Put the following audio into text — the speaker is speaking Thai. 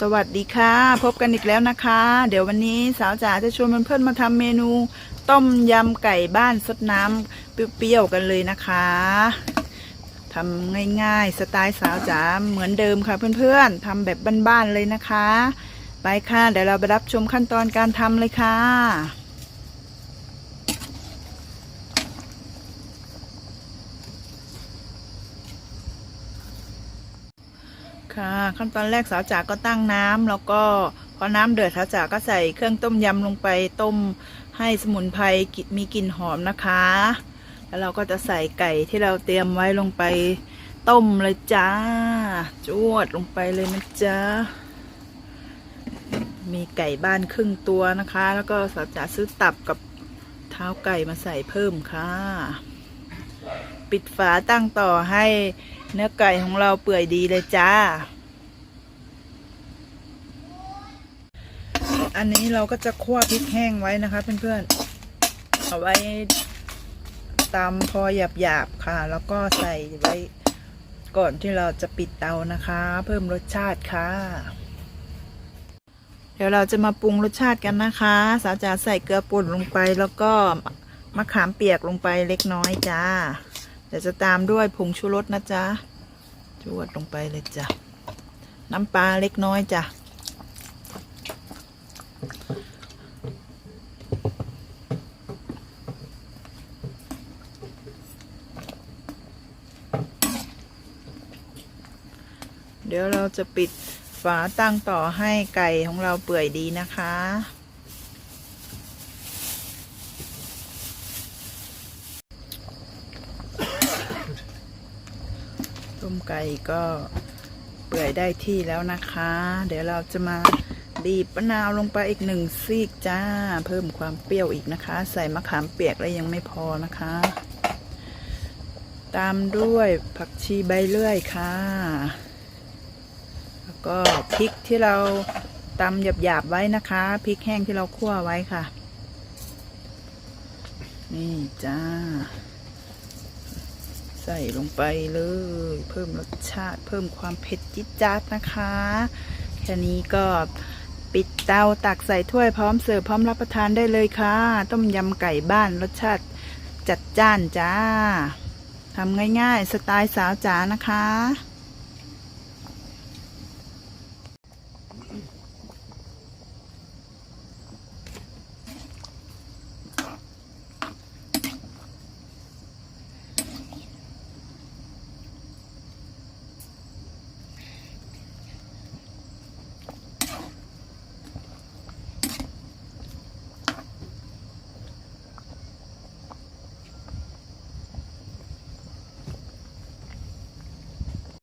สวัสดีค่ะ พบกันอีกแล้วนะคะ เดี๋ยววันนี้สาวจ๋าจะชวนเพื่อนๆมาทำเมนู ต้มยำไก่บ้านซดน้ำเปรี้ยวๆกันเลยนะคะทำง่ายๆ สไตล์สาวจ๋าเหมือนเดิมค่ะเพื่อนๆทำแบบบ้านๆเลยนะคะ ไปค่ะ เดี๋ยวเราไปรับชมขั้นตอนการทำเลยค่ะ ค่ะ ขั้นตอนแรกสาวจ๋าก็ตั้งน้ำแล้วก็พอน้ำเดือดสาวจ๋าก็ใส่เครื่องต้มยำลงไปต้มให้สมุนไพรมีกลิ่นหอมนะคะ แล้วเราก็จะใส่ไก่ที่เราเตรียมไว้ลงไปต้มเลยจ้า จวดลงไปเลยนะจ๊ะมีไก่บ้านครึ่งตัวนะคะ แล้วก็สาวจ๋าซื้อตับกับเท้าไก่มาใส่เพิ่มค่ะ ปิดฝาตั้งต่อให้เนื้อไก่ของเราเปื่อยดีเลยจ้า อันนี้เราก็จะคั่วพริกแห้งไว้นะคะเพื่อนๆเอาไว้ตำพอหยาบๆค่ะ แล้วก็ใส่ไว้ก่อนที่เราจะปิดเตานะคะ เพิ่มรสชาติค่ะ เดี๋ยวเราจะมาปรุงรสชาติกันนะคะ สาวจ๋าใส่เกลือป่นลงไปแล้วก็มะขามเปียกลงไปเล็กน้อยจ้าเดี๋ยวจะตามด้วยผงชูรสนะจ๊ะจวดลงไปเลยจ้ะน้ำปลาเล็กน้อยจ้ะ เดี๋ยวเราจะปิดฝาตั้งต่อให้ไก่ของเราเปื่อยดีนะคะ ต้มไก่ก็เปื่อยได้ที่แล้วนะคะ เดี๋ยวเราจะมาบีบมะนาวลงไปอีกหนึ่งซีกจ้า เพิ่มความเปรี้ยวอีกนะคะ ใส่มะขามเปียกแล้วยังไม่พอนะคะ ตามด้วยผักชีใบเลื่อยค่ะ ก็พริกที่เราตำหยาบๆไว้นะคะพริกแห้งที่เราคั่วไว้ค่ะ นี่จ้า ใส่ลงไปเลย เพิ่มรสชาติ เพิ่มความเผ็ดจิ๊ดจ๊าดนะคะ แค่นี้ก็ปิดเตาตักใส่ถ้วยพร้อมเสิร์ฟพร้อมรับประทานได้เลยค่ะ ต้มยำไก่บ้านรสชาติจัดจ้านจ้าทำง่ายๆ สไตล์สาวจ๋านะคะ